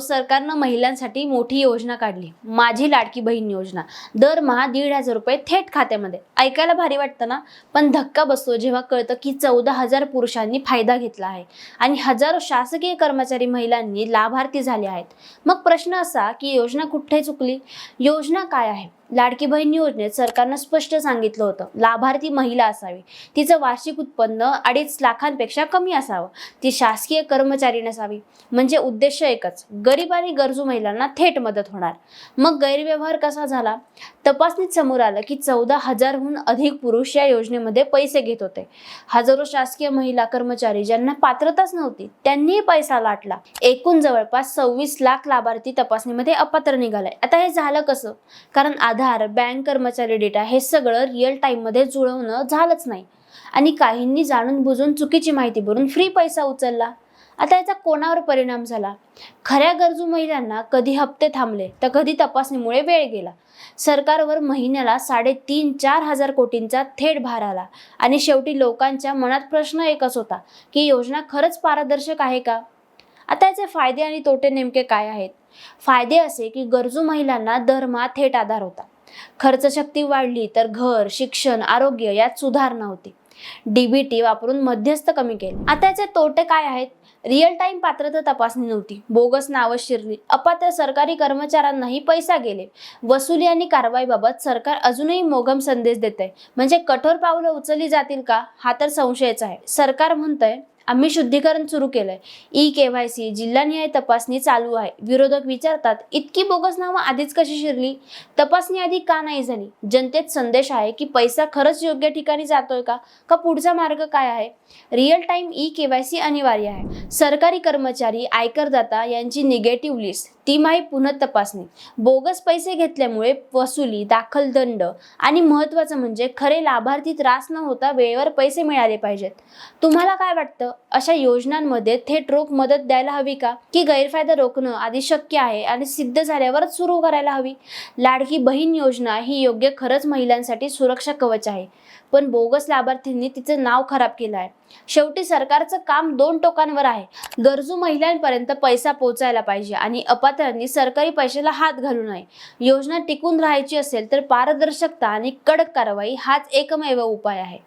सरकारनं महिलांसाठी मोठी योजना काढली. माझी लाडकी बहीण योजना. दरमहा दीड हजार रुपये थेट खात्यामध्ये. ऐकायला भारी वाटतं ना? पण धक्का बसतो जेव्हा कळतं की चौदा हजार पुरुषांनी फायदा घेतला आहे. आणि हजारो शासकीय कर्मचारी महिलांनी लाभार्थी झाले आहेत. मग प्रश्न असा की योजना कुठे चुकली? योजना काय आहे? लाडकी बहीण योजनेत सरकारनं स्पष्ट सांगितलं होतं लाभार्थी महिला असावी. तिचं वार्षिक उत्पन्न अडीच लाखांपेक्षा कमी असावं. ती शासकीय कर्मचारी नसावी. म्हणजे उद्देश एकच गरीब आणि गरजू महिलांना थेट मदत होणार. मग गैरव्यवहार कसा झाला? तपासणीत समोर आलं की चौदा हजारहून अधिक पुरुष या योजनेमध्ये पैसे घेत होते. हजारो शासकीय महिला कर्मचारी ज्यांना पात्रताच नव्हती त्यांनीही पैसा लाटला. एकूण जवळपास सव्वीस लाख लाभार्थी तपासणीमध्ये अपात्र निघाले. आता हे झालं कसं? कारण आधार बँक कर्मचारी डेटा हे सगळं रिअल टाईममध्ये जुळवणं झालंच नाही. आणि काहींनी जाणून बुजून चुकीची माहिती भरून फ्री पैसा उचलला. आता याचा कोणावर परिणाम झाला? खऱ्या गरजू महिलांना कधी हप्ते थांबले तर कधी तपासणीमुळे वेळ गेला. सरकारवर महिन्याला साडेतीन चार हजार कोटींचा थेट भार आला. आणि शेवटी लोकांच्या मनात प्रश्न एकच होता की योजना खरंच पारदर्शक आहे का? आता याचे फायदे आणि तोटे नेमके काय आहेत? फायदे असे की गरजू महिलांना दरमहा थेट आधार होता. खर्चशक्ती वाढली तर घर शिक्षण आरोग्य यात सुधारणा होती. डीबीटी वापरून मध्यस्थ कमी केले. आता याचे तोटे काय आहेत? रिअल टाइम पात्रता तपासणी नव्हती. बोगस नावं शिरली. अपात्र सरकारी कर्मचाऱ्यांनाही पैसा गेले. वसुली आणि कारवाईबाबत सरकार अजूनही मोघम संदेश देते म्हणजे कठोर पावलं उचलली जातील का? हा तर संशयच आहे. सरकार म्हणतंय आम्ही शुद्धीकरण सुरू केलंय. ई के वाय सी जिल्हानिहाय तपासणी चालू आहे. विरोधक विचारतात इतकी बोगस नावं आधीच कशी शिरली? तपासणी आधी का नाही झाली? जनतेत संदेश आहे की पैसा खरंच योग्य ठिकाणी जातोय का? का पुढचा मार्ग काय आहे? Real time E K Y C अनिवार्य आहे. सरकारी कर्मचारी आयकरदाता यांची निगेटिव्ह लिस्ट तिमाही पुनः तपासणी. बोगस पैसे घेतल्यामुळे वसुली दाखल दंड आणि महत्त्वाचं म्हणजे खरे लाभार्थी त्रास न होता वेळेवर पैसे मिळाले पाहिजेत. तुम्हाला काय वाटतं? अशा योजनांमध्ये थेट रोख मदत द्यायला हवी का? की गैरफायदा रोखणं आधी शक्य आहे आणि सिद्ध झाल्यावरच सुरू करायला हवी? लाडकी बहीण योजना ही योग्य खरंच महिलांसाठी सुरक्षा कवच आहे. पण बोगस लाभार्थींनी तिचं नाव खराब केलं आहे. शेवटी सरकारचं काम दोन टोकांवर आहे. गरजू महिलांपर्यंत पैसा पोहोचायला पाहिजे आणि अपात्रांनी सरकारी पैशाला हात घालू नये. योजना टिकून राहायची असेल तर पारदर्शकता आणि कडक कारवाई हाच एकमेव उपाय आहे.